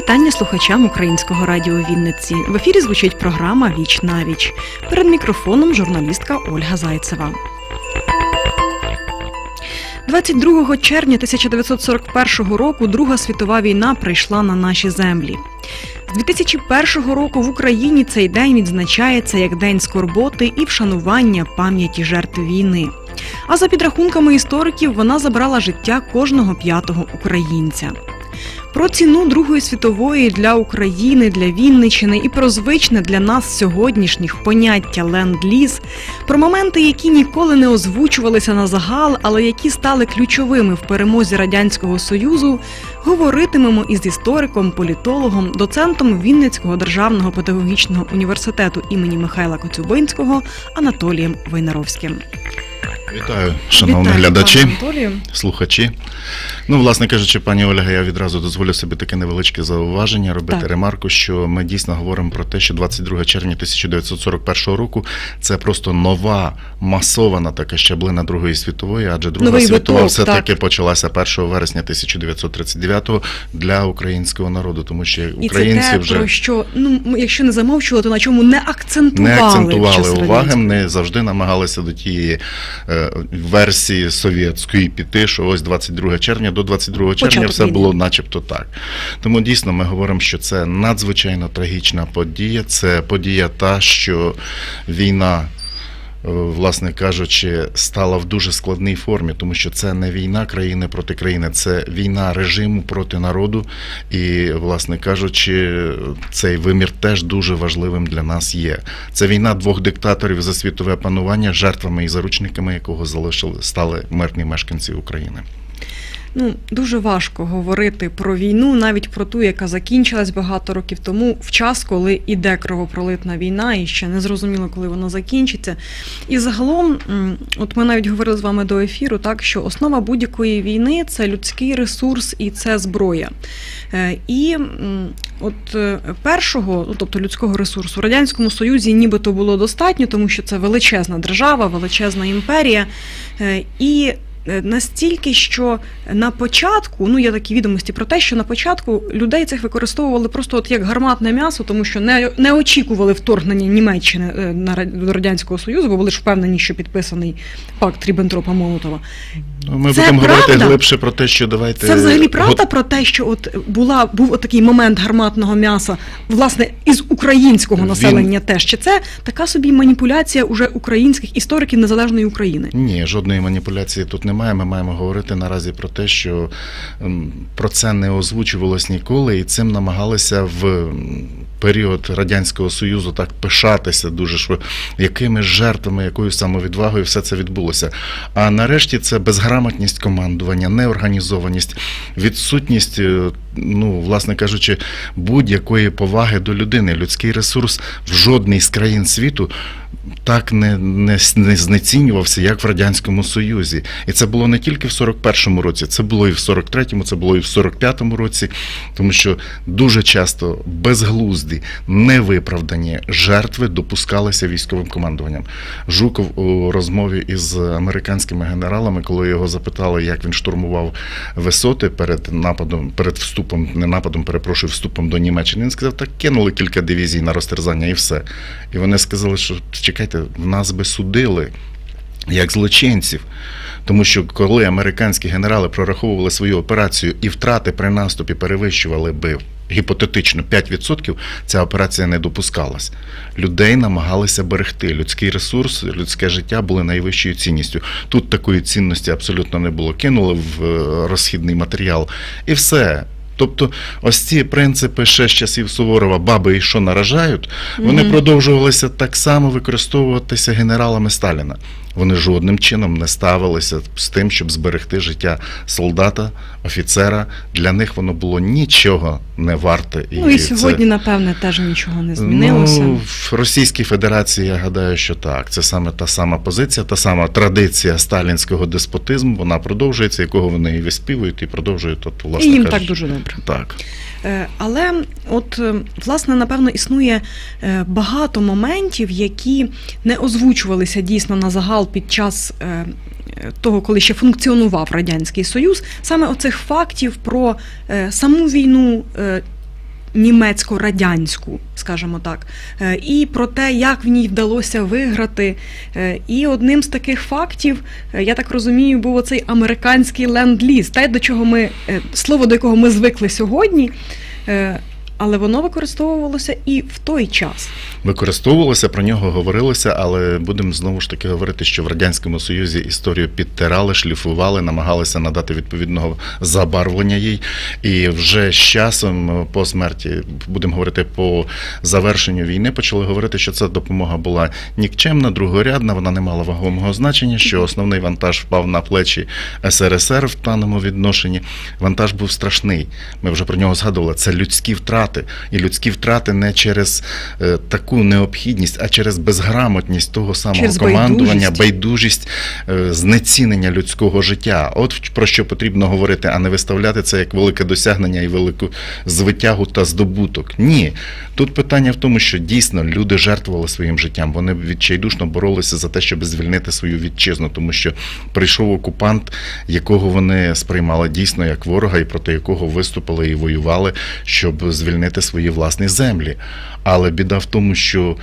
Вітання слухачам українського радіо Вінниці. В ефірі звучить програма Віч на віч. Перед мікрофоном журналістка Ольга Зайцева. 22 червня 1941 року Друга світова війна прийшла на наші землі. З 2001 року в Україні цей день відзначається як День скорботи і вшанування пам'яті жертв війни. А за підрахунками істориків, вона забрала життя кожного п'ятого українця. Про ціну Другої світової для України, для Вінниччини і про звичне для нас сьогоднішніх поняття ленд-ліз, про моменти, які ніколи не озвучувалися на загал, але які стали ключовими в перемозі радянського союзу, говоритимемо із істориком, політологом, доцентом Вінницького державного педагогічного університету імені Михайла Коцюбинського Анатолієм Войнаровським. Вітаю, шановні Вітаю, глядачі, слухачі. Ну, власне кажучи, пані Ольга, я відразу дозволю собі таке невеличке зауваження, робити Так. ремарку, що ми дійсно говоримо про те, що 22 червня 1941 року це просто нова масована така щаблина Другої світової, адже Друга Новий світова виток, все таки так. почалася 1 вересня 1939 для українського народу, тому що І українці це те, вже про що ну якщо не замовчували, то на чому не акцентували, не акцентували уваги, не завжди намагалися до тієї е, версії совєтської піти, що ось 22 червня до 22 червня Початок все війни. було начебто так. Тому дійсно ми говоримо, що це надзвичайно трагічна подія. Це подія та, що війна. Е, Власне кажучи, стала в дуже складній формі, тому що це не війна країни проти країни, це війна режиму проти народу. І, власне кажучи, цей вимір теж дуже важливим для нас є. Це війна двох диктаторів за світове панування, жертвами і заручниками якого залишили стали мирні мешканці України. Ну дуже важко говорити про війну, навіть про ту, яка закінчилась багато років тому, в час, коли іде кровопролитна війна, і ще не зрозуміло, коли вона закінчиться. І загалом, от ми навіть говорили з вами до ефіру, так що основа будь-якої війни це людський ресурс і це зброя. Е, І от е, першого, ну тобто людського ресурсу, в радянському союзі нібито було достатньо, тому що це величезна держава, величезна імперія. Е, І настільки, що на початку, ну є такі відомості про те, що на початку людей цих використовували просто от як гарматне м'ясо, тому що не, не очікували вторгнення Німеччини е, на до радянського союзу, бо були ж впевнені, що підписаний пакт Ріббентропа Молотова. Ну, Ми Це будемо говорити глибше про те, що давайте Це взагалі правда Е, про те, що от була був от такий момент гарматного м'яса, власне, із українського Він- населення теж. Чи це така собі маніпуляція уже українських істориків незалежної України? Ні, жодної маніпуляції тут немає. Ми маємо говорити наразі про те, що про це не озвучувалось ніколи, і цим намагалися в період радянського союзу так пишатися дуже що якими жертвами, якою самовідвагою все це відбулося. А нарешті це безграмотність командування, неорганізованість, відсутність, е, ну власне кажучи, будь-якої поваги до людини. Людський ресурс в жодній з країн світу так не, не, не знецінювався, як в Радянському Союзі. І це було не тільки в 41-му році, це було і в 43-му, це було і в 45-му році, тому що дуже часто безглузді, невиправдані жертви допускалися військовим командуванням. Жуков у розмові із американськими генералами, коли його запитали, як він штурмував висоти перед нападом, перед вступом, не нападом, перепрошую, вступом до Німеччини, він сказав, так кинули кілька дивізій на розтерзання і все. І вони сказали, що чекайте, нас би судили як злочинців. Тому що коли американські генерали прораховували свою операцію і втрати при наступі перевищували би гіпотетично 5%, ця операція не допускалась. Людей намагалися берегти. Людський ресурс, людське життя були найвищою цінністю. Тут такої цінності абсолютно не було. Кинули в е, розхідний матеріал і все. Тобто, ось ці принципи ще з часів Суворова баби і що наражають, вони Мгм. продовжувалися так само використовуватися генералами Сталіна. Вони жодним чином не ставилися з тим, щоб зберегти життя солдата, офіцера. Для них воно було нічого не варте. Ну і це- сьогодні, напевне, теж нічого не змінилося. Ну, в Російській Федерації я гадаю, що так. Це саме та сама позиція, та сама традиція сталінського деспотизму. Вона продовжується, якого вони і виспівують, і продовжують. От, власне і їм кажучи, так дуже добре. Так. Е, Але от е, власне напевно існує е, багато моментів, які не озвучувалися дійсно на загал під час того, коли ще функціонував радянський союз. Саме оцих фактів про саму війну. Німецько-радянську, скажімо так, Е, і про те, як в ній вдалося виграти. Е, І одним з таких фактів, е, я так розумію, був оцей американський ленд-ліз, те, до чого ми слово до якого ми звикли сьогодні. Е, Але воно використовувалося і в той час. Використовувалося, про нього говорилося, але будемо знову ж таки говорити, що в Радянському Союзі історію підтирали, шліфували, намагалися надати відповідного забарвлення їй. І вже з часом, по смерті, будемо говорити по завершенню війни, почали говорити, що ця допомога була нікчемна, другорядна, вона не мала вагомого значення, що основний вантаж впав на плечі СРСР в даному відношенні. Вантаж був страшний. Ми вже про нього згадували. Це людські втрати. І людські втрати не через е, таку необхідність, а через безграмотність того самого Через командування, байдужість. байдужість, е, знецінення людського життя. От про що потрібно говорити, а не виставляти це як велике досягнення і велику звитягу та здобуток. Ні. Тут питання в тому, що дійсно люди жертвували своїм життям. Вони відчайдушно боролися за те, щоб звільнити свою вітчизну, тому що прийшов окупант, якого вони сприймали дійсно як ворога, і проти якого виступили і воювали, щоб звільнити свої власні землі. Але біда в тому, що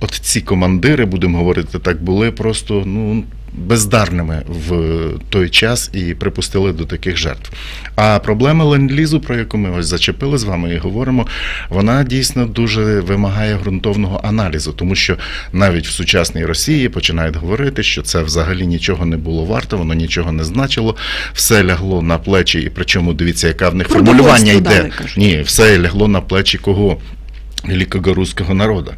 от ці командири, будемо говорити так, були просто ну. Бездарними в той час і припустили до таких жертв. А проблема ленд-лізу, про яку ми ось зачепили з вами і говоримо, вона дійсно дуже вимагає ґрунтовного аналізу, тому що навіть в сучасній Росії починають говорити, що це взагалі нічого не було варто, воно нічого не значило, все лягло на плечі, і причому дивіться, яка в них формулювання йде. Ні, все лягло на плечі кого? Великого руського народу.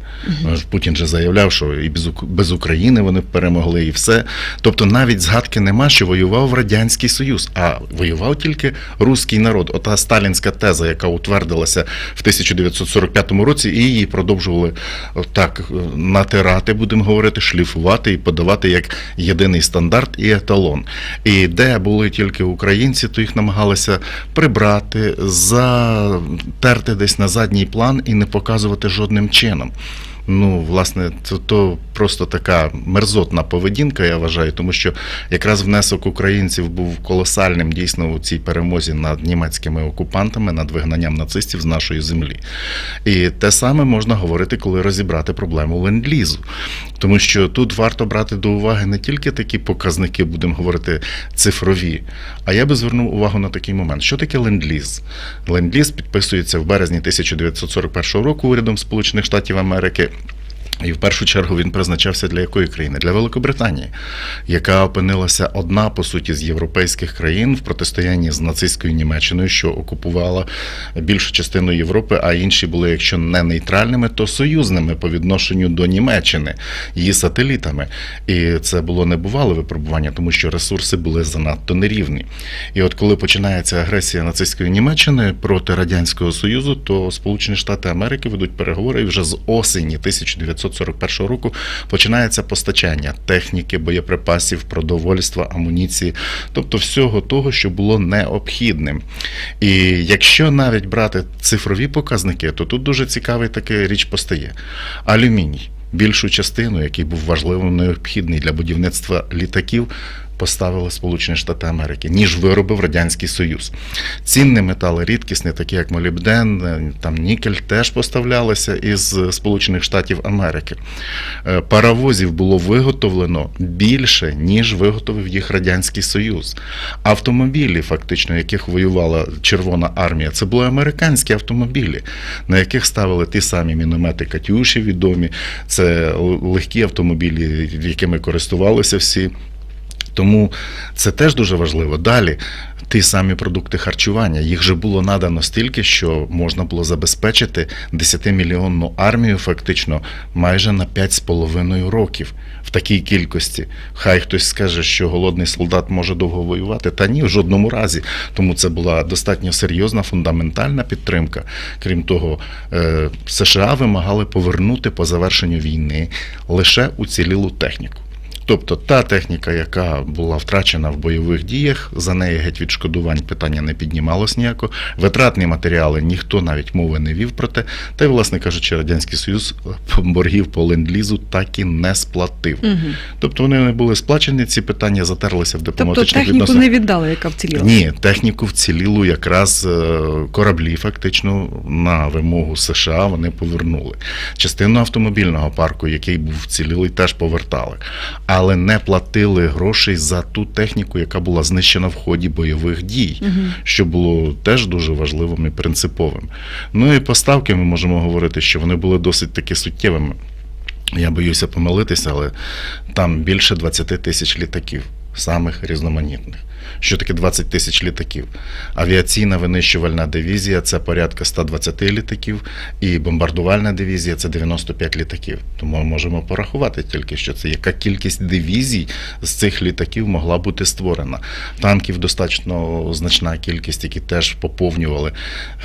Ж Путін же заявляв, що і без, без України вони перемогли, і все. Тобто навіть згадки нема, що воював Радянський Союз, а воював тільки руський народ. Ота сталінська теза, яка утвердилася в 1945 році, і її продовжували так натирати, будемо говорити, шліфувати і подавати як єдиний стандарт і еталон. І де були тільки українці, то їх намагалися прибрати, затерти десь на задній план і не показувати жодним чином. Ну, власне, то, то просто така мерзотна поведінка, я вважаю, тому що якраз внесок українців був колосальним дійсно у цій перемозі над німецькими окупантами, над вигнанням нацистів з нашої землі. І те саме можна говорити, коли розібрати проблему ленд-лізу. Тому що тут варто брати до уваги не тільки такі показники, будемо говорити, цифрові, а я би звернув увагу на такий момент. Що таке ленд-ліз? Ленд-ліз підписується в березні 1941 року урядом Сполучених Штатів Америки. І в першу чергу він призначався для якої країни? Для Великобританії, яка опинилася одна по суті з європейських країн в протистоянні з нацистською Німеччиною, що окупувала більшу частину Європи, а інші були, якщо не нейтральними, то союзними по відношенню до Німеччини, її сателітами. І це було небувале випробування, тому що ресурси були занадто нерівні. І от коли починається агресія нацистської Німеччини проти радянського союзу, то Сполучені Штати Америки ведуть переговори вже з осені 1941 року починається постачання техніки, боєприпасів, продовольства, амуніції, тобто всього того, що було необхідним. І якщо навіть брати цифрові показники, то тут дуже цікавий такий річ постає. Алюміній. Більшу частину, який був важливо необхідний для будівництва літаків, поставили Сполучені Штати Америки, ніж виробив Радянський Союз. Цінні метали рідкісні, такі як молібден, е, там нікель, теж поставлялися із Сполучених Штатів Америки. Е, Паровозів було виготовлено більше, ніж виготовив їх Радянський Союз. Автомобілі, фактично, яких воювала Червона армія, це були американські автомобілі, на яких ставили ті самі міномети Катюші відомі. Це легкі автомобілі, якими користувалися всі. Тому це теж дуже важливо. Далі ті самі продукти харчування. Їх же було надано стільки, що можна було забезпечити 10-мільйонну армію фактично майже на 5,5 років в такій кількості. Хай хтось скаже, що голодний солдат може довго воювати. Та ні, в жодному разі. Тому це була достатньо серйозна фундаментальна підтримка. Крім того, е, США вимагали повернути по завершенню війни лише уцілілу техніку. Тобто та техніка, яка була втрачена в бойових діях, за неї геть відшкодувань питання не піднімалось ніяко. Витратні матеріали ніхто навіть мови не вів про те. Та й, власне кажучи, Радянський Союз боргів по ленд-лізу так і не сплатив. Угу. Тобто вони не були сплачені, ці питання затерлися в Тобто дипломатичних техніку відносинах. не віддали, яка вціліла. Ні, техніку вцілілу якраз е, кораблі, фактично на вимогу США вони повернули. Частину автомобільного парку, який був вцілілий, теж повертали, але не платили грошей за ту техніку, яка була знищена в ході бойових дій, угу. що було теж дуже важливим і принциповим. Ну і поставки ми можемо говорити, що вони були досить таки суттєвими. Я боюся помилитися, але там більше 20 тисяч літаків, самих різноманітних. Що таке 20 тисяч літаків? Авіаційна винищувальна дивізія це порядка 120 літаків, і бомбардувальна дивізія це 95 літаків. Тому ми можемо порахувати тільки, що це яка кількість дивізій з цих літаків могла бути створена. Танків достатньо значна кількість, які теж поповнювали.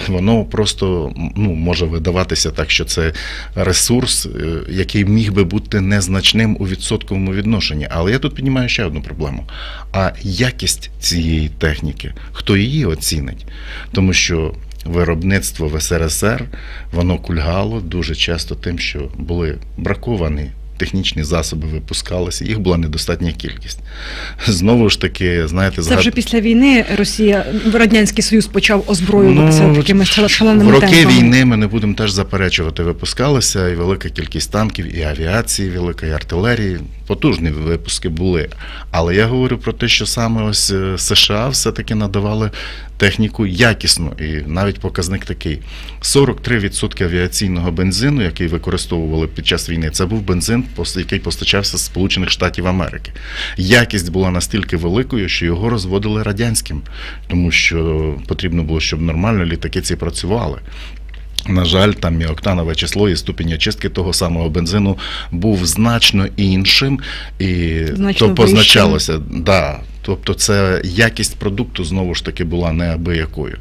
Воно просто ну, може видаватися так, що це ресурс, е, який міг би бути незначним у відсотковому відношенні. Але я тут піднімаю ще одну проблему. А якість цієї техніки, хто її оцінить? Тому що виробництво в СРСР воно кульгало дуже часто тим, що були браковані. Технічні засоби випускалися, їх була недостатня кількість. Знову ж таки, знаєте, Це вже після війни Росія, Радянський Союз почав озброюватися Ну, такими шаленими в роки темпами. війни ми не будемо теж заперечувати. Випускалися і велика кількість танків, і авіації, велика і артилерії. Потужні випуски були. Але я говорю про те, що саме ось е, США все-таки надавали техніку якісну. І навіть показник такий: 43% авіаційного бензину, який використовували під час війни, це був бензин, який постачався з Сполучених Штатів Америки. Якість була настільки великою, що його розводили радянським, тому що потрібно було, щоб нормально літаки ці працювали. На жаль, там і октанове число і ступінь очистки того самого бензину був значно іншим, і Значно то позначалося. Да, тобто це якість продукту знову ж таки була неабиякою.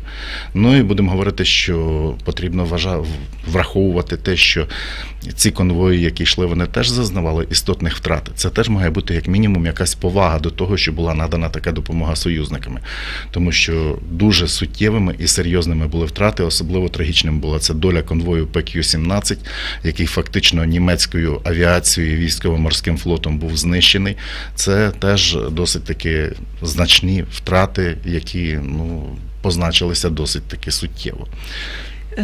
Ну і будемо говорити, що потрібно вважа- враховувати те, що ці конвої, які йшли, вони теж зазнавали істотних втрат. Це теж має бути як мінімум якась повага до того, що була надана така допомога союзниками, тому що дуже суттєвими і серйозними були втрати. Особливо трагічним була це доля конвою ПК-17, який фактично німецькою авіацією і військово-морським флотом був знищений. Це теж досить таки значні втрати, які ну позначилися досить таки суттєво.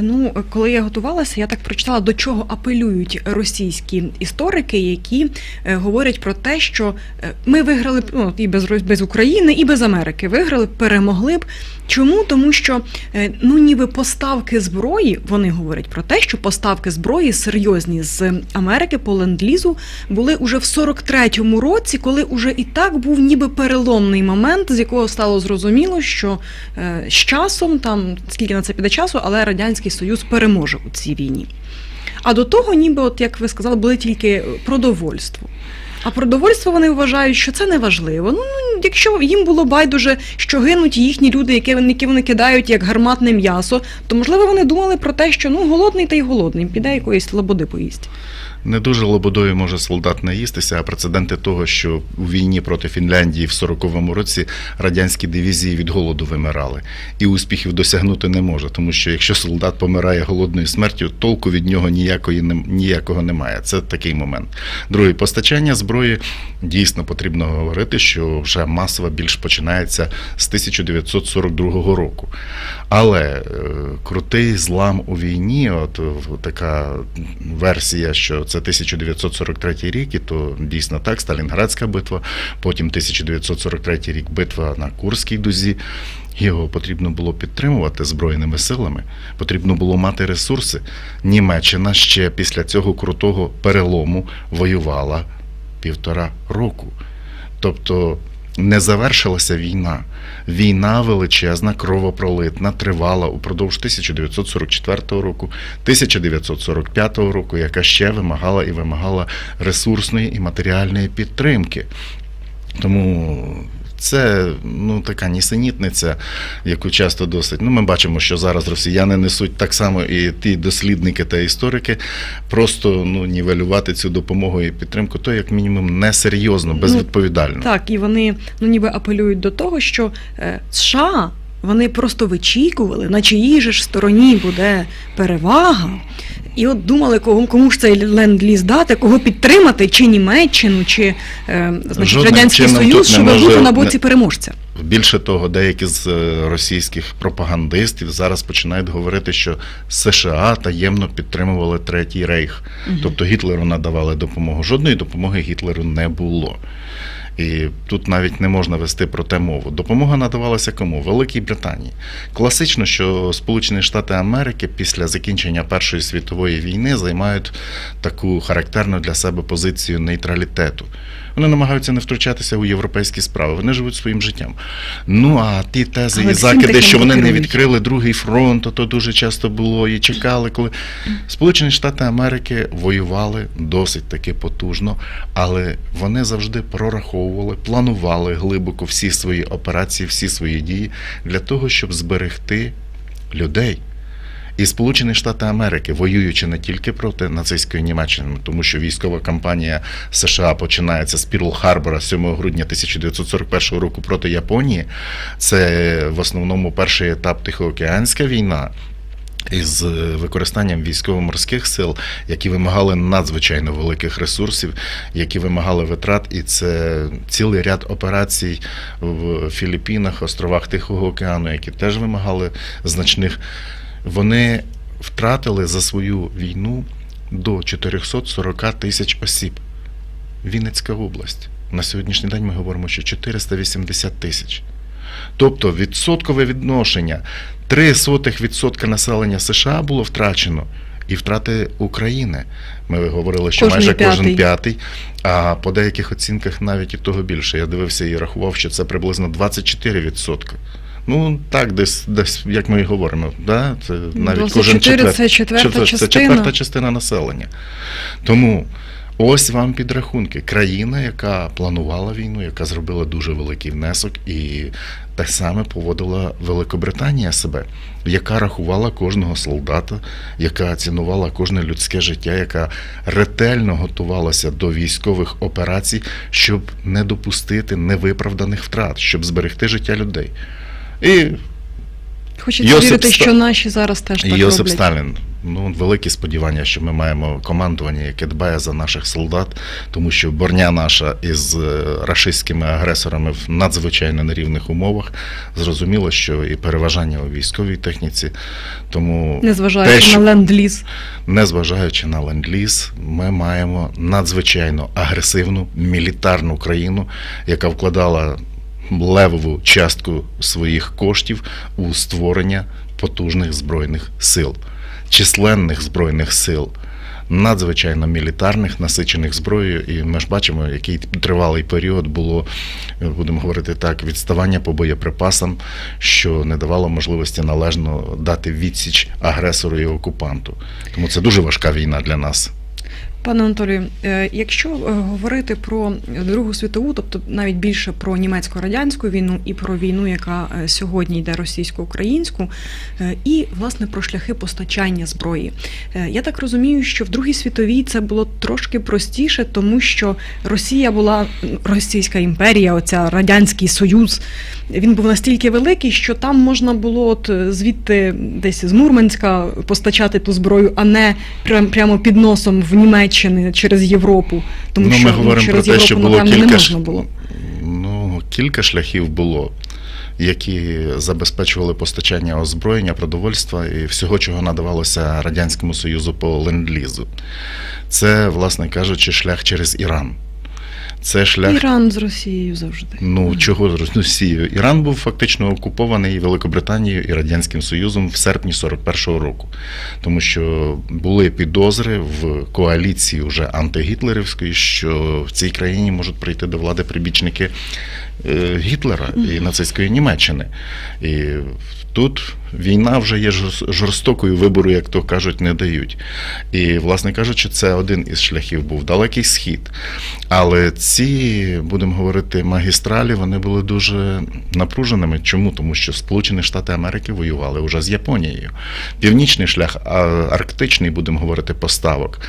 Ну, коли я готувалася, я так прочитала, до чого апелюють російські історики, які е, говорять про те, що е, ми виграли б, ну, і без, без України, і без Америки виграли, перемогли б. Чому? Тому що е, ну, ніби поставки зброї, вони говорять про те, що поставки зброї серйозні з Америки по ленд-лізу були уже в 43-му році, коли уже і так був ніби переломний момент, з якого стало зрозуміло, що е, з часом, там скільки на це піде часу, але радянський союз переможе у цій війні. А до того, ніби, от як ви сказали, були тільки продовольство. А продовольство вони вважають, що це не важливо. Ну, ну якщо їм було байдуже, що гинуть їхні люди, які вони, які вони кидають як гарматне м'ясо, то можливо вони думали про те, що ну голодний та й голодний, піде якоїсь лободи поїсть. Не дуже лободою може солдат наїстися, а прецеденти того, що у війні проти Фінляндії в 40-му році радянські дивізії від голоду вимирали, і успіхів досягнути не може, тому що якщо солдат помирає голодною смертю, толку від нього ніякої ніякого немає. Це такий момент. Другий постачання зброї дійсно потрібно говорити, що вже масово більш починається з 1942 року. Але е, крутий злам у війні, от така версія, що це 1943 рік, і то дійсно так, Сталінградська битва, потім 1943 рік битва на Курській дузі. Його потрібно було підтримувати збройними силами, потрібно було мати ресурси. Німеччина ще після цього крутого перелому воювала півтора року. Тобто не завершилася війна. Війна величезна, кровопролитна, тривала упродовж 1944 року, 1945 року, яка ще вимагала і вимагала ресурсної і матеріальної підтримки. Тому Це ну така нісенітниця, яку часто досить. Ну, ми бачимо, що зараз росіяни несуть так само і ті дослідники та історики, просто ну нівелювати цю допомогу і підтримку, то як мінімум несерйозно, безвідповідально. Так, і вони ну ніби апелюють до того, що е, США вони просто вичікували, на чиїй же ж стороні буде перевага. І от думали, кому, кому ж цей ленд-ліз дати, кого підтримати, чи Німеччину, чи е, значить, Жодним Радянський чином Союз, тут не щоб може- бути на боці не- переможця. Більше того, деякі з е, російських пропагандистів зараз починають говорити, що США таємно підтримували Третій рейх, тобто Гітлеру надавали допомогу. Жодної допомоги Гітлеру не було. І тут навіть не можна вести про те мову. Допомога надавалася кому? Великій Британії. Класично, що Сполучені Штати Америки після закінчення Першої світової війни займають таку характерну для себе позицію нейтралітету. Вони намагаються не втручатися у європейські справи. Вони живуть своїм життям. Ну а ті тези Але і закиди, що вони не відкрили другий фронт, то дуже часто було і чекали, коли Сполучені Штати Америки воювали досить таки потужно, але вони завжди прораховували, планували глибоко всі свої операції, всі свої дії для того, щоб зберегти людей. І Сполучені Штати Америки, воюючи не тільки проти нацистської Німеччини, тому що військова кампанія США починається з Пірл-Харбора 7 грудня 1941 року проти Японії. Це в основному перший етап Тихоокеанська війна. Із е, використанням військово-морських сил, які вимагали надзвичайно великих ресурсів, які вимагали витрат, і це цілий ряд операцій в Філіппінах, островах Тихого океану, які теж вимагали значних вони втратили за свою війну до 440 тисяч осіб. Вінницька область. На сьогоднішній день ми говоримо, що 480 тисяч. Тобто відсоткове відношення 0,03% населення США було втрачено. І втрати України. Ми говорили, що Кожний майже п'ятий. кожен п'ятий, а по деяких оцінках навіть і того більше. Я дивився і рахував, що це приблизно 24%. Ну так, десь, десь як ми і говоримо, да? це навіть кожен 24 четвер... це четверта четвер- частина. Це четверта частина населення. Тому ось вам підрахунки. Країна, яка планувала війну, яка зробила дуже великий внесок, і так само поводила Великобританія себе, яка рахувала кожного солдата, яка цінувала кожне людське життя, яка ретельно готувалася до військових операцій, щоб не допустити невиправданих втрат, щоб зберегти життя людей. І Хочеться Йосип вірити, що наші зараз теж так Йосип роблять. Сталін. Ну, великі сподівання, що ми маємо командування, яке дбає за наших солдат, тому що борня наша із е, рашистськими агресорами в надзвичайно нерівних умовах. Зрозуміло, що і переважання у військовій техніці. Тому Незважаючи те, що- на ленд-ліз. незважаючи на ленд-ліз, ми маємо надзвичайно агресивну мілітарну країну, яка вкладала левову частку своїх коштів у створення потужних збройних сил, численних збройних сил. Надзвичайно мілітарних, насичених зброєю, і ми ж бачимо, який тривалий період було, е, будемо говорити так, відставання по боєприпасам, що не давало можливості належно дати відсіч агресору і окупанту. Тому це дуже важка війна для нас. Пане Анатолію, е, якщо е, говорити про Другу світову, тобто навіть більше про німецько-радянську війну і про війну, яка е, сьогодні йде російсько-українську, і власне про шляхи постачання зброї, я так розумію, що в Другій світовій це було трошки простіше, тому що Росія була Російська імперія, оця радянський союз. Він був настільки великий, що там можна було от звідти десь з Мурманська постачати ту зброю, а не прям прямо під носом в Німеччини через Європу. Тому ну, що ми ну, через про те, Європу, що було напевно, не можна було. ну, кілька шляхів було, які забезпечували постачання озброєння, продовольства і всього, чого надавалося Радянському Союзу по ленд-лізу. Це, власне кажучи, шлях через Іран. Це шлях Іран з Росією завжди. Ну чого з Росією? Іран був фактично окупований Великобританією і Радянським Союзом в серпні 41-го року, тому що були підозри в коаліції вже антигітлерівської, що в цій країні можуть прийти до влади прибічники Гітлера і нацистської Німеччини. І тут війна вже є жорстокою вибору, як то кажуть, не дають. І, власне кажучи, це один із шляхів був далекий схід. Але ці, будемо говорити, магістралі вони були дуже напруженими. Чому? Тому що Сполучені Штати Америки воювали вже з Японією. Північний шлях, а арктичний, будемо говорити, поставок,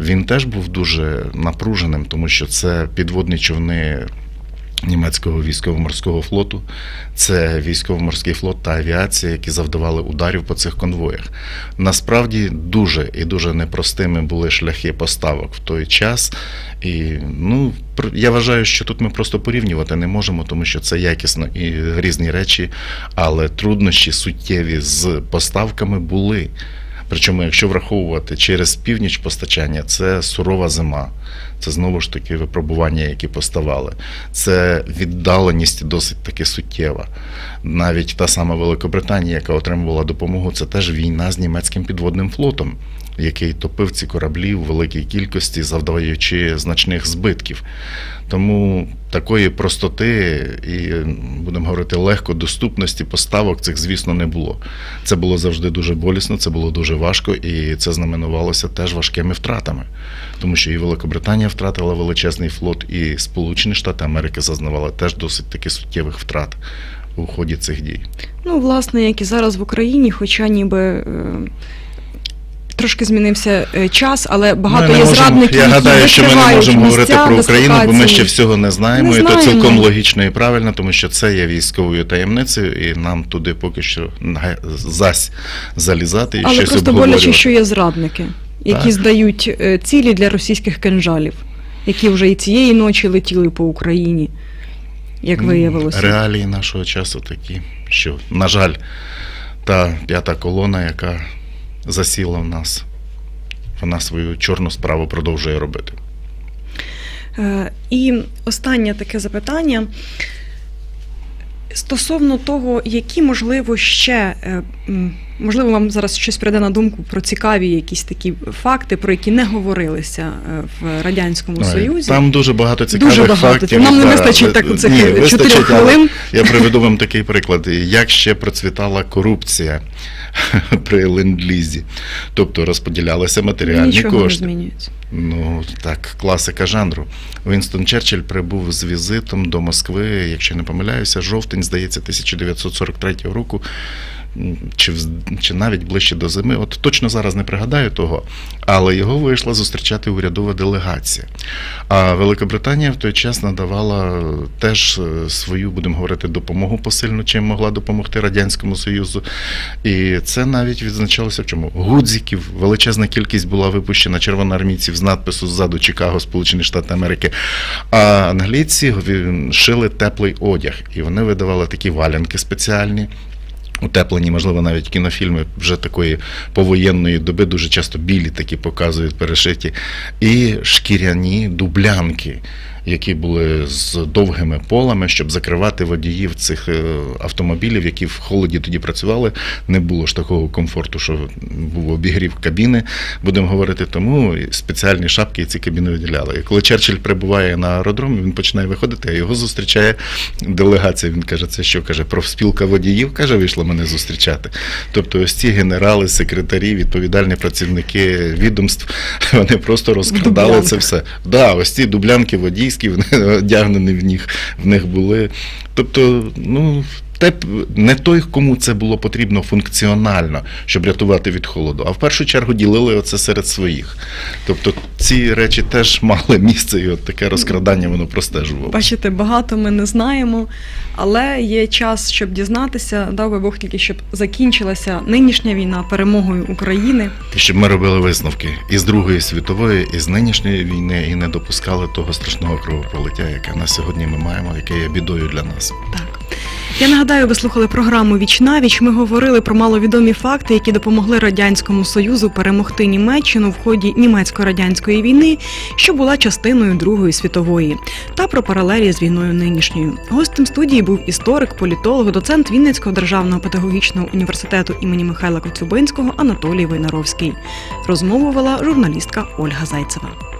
він теж був дуже напруженим, тому що це підводні човни. Німецького військово-морського флоту це військово-морський флот та авіація, які завдавали ударів по цих конвоях. Насправді дуже і дуже непростими були шляхи поставок в той час. І ну я вважаю, що тут ми просто порівнювати не можемо, тому що це якісно і різні речі, але труднощі суттєві з поставками були. Причому, якщо враховувати через північ постачання, це сурова зима, це знову ж таки випробування, які поставали. Це віддаленість досить таки суттєва. Навіть та сама Великобританія, яка отримувала допомогу, це теж війна з німецьким підводним флотом, який топив ці кораблі в великій кількості, завдаючи значних збитків. Тому такої простоти і, будемо говорити, легкодоступності поставок цих, звісно, не було. Це було завжди дуже болісно, це було дуже важко, і це знаменувалося теж важкими втратами. Тому що і Великобританія втратила величезний флот, і Сполучені Штати Америки зазнавали теж досить таки суттєвих втрат у ході цих дій. Ну, власне, як і зараз в Україні, хоча ніби. Трошки змінився е, час, але багато є зрадників. Я які гадаю, що ми не можемо говорити про Україну, бо ми ще всього не знаємо, Не і то цілком логічно і правильно, тому що це є військовою таємницею, і нам туди поки що зась залізати і Але щось просто обговорювати. боляче, що є зрадники, які Так. здають е, цілі для російських кинжалів, які вже і цієї ночі летіли по Україні, як Ну, виявилося. Реалії нашого часу такі, що, на жаль, та п'ята колона, яка засіла в нас, вона свою чорну справу продовжує робити. Е, І останнє таке запитання. Стосовно того, які, можливо, ще, е, можливо, вам зараз щось прийде на думку про цікаві якісь такі факти, про які не говорилися е, в Радянському Ой, Союзі. Там дуже багато цікавих Дуже багато. фактів. Нам не вистачить так у цих чотирьох хвилин. Я приведу вам такий приклад, як ще процвітала корупція при ленд-лізі. Тобто розподілялися матеріальні Нічого не кошти. змінюється. Ну, так, класика жанру. Вінстон Черчилль прибув з візитом до Москви, якщо не помиляюся, жовтень, здається, 1943 року. Чи, чи навіть ближче до зими, от точно зараз не пригадаю того, але його вийшла зустрічати урядова делегація. А Великобританія в той час надавала теж е, свою, будемо говорити, допомогу посильну, чим могла допомогти Радянському Союзу. І це навіть відзначалося в чому? Гудзиків, величезна кількість була випущена червоноармійців з надпису ззаду Чикаго, Сполучені Штати Америки. А англійці шили теплий одяг, і вони видавали такі валянки спеціальні. Утеплені, можливо, навіть кінофільми вже такої повоєнної доби, дуже часто білі такі показують перешиті, і шкіряні дублянки, які були з довгими полами, щоб закривати водіїв цих е, автомобілів, які в холоді тоді працювали. Не було ж такого комфорту, що був обігрів кабіни, будемо говорити. Тому спеціальні шапки ці кабіни виділяли. І коли Черчилль прибуває на аеродром, він починає виходити, а його зустрічає делегація. Він каже, це що каже, профспілка водіїв каже, вийшла мене зустрічати. Тобто, ось ці генерали, секретарі, відповідальні працівники відомств, вони просто розкрадали це все. Да, ось ці дублянки водійські, вони одягнені в них, в них були. Тобто, ну. Те не той, кому це було потрібно функціонально, щоб рятувати від холоду, а в першу чергу ділили оце серед своїх. Тобто ці речі теж мали місце, і от таке розкрадання воно простежувало. Бачите, багато ми не знаємо, але є час, щоб дізнатися. Дав би Бог тільки, щоб закінчилася нинішня війна перемогою України. І щоб ми робили висновки і з Другої світової, і з нинішньої війни, і не допускали того страшного кровопролиття, яке на сьогодні ми маємо, яке є бідою для нас. Так. Я нагадаю, ви слухали програму Віч на віч. Ми говорили про маловідомі факти, які допомогли радянському союзу перемогти Німеччину в ході німецько-радянської війни, що була частиною Другої світової, та про паралелі з війною нинішньою. Гостем студії був історик, політолог, доцент Вінницького державного педагогічного університету імені Михайла Коцюбинського Анатолій Войнаровський. Розмову вела журналістка Ольга Зайцева.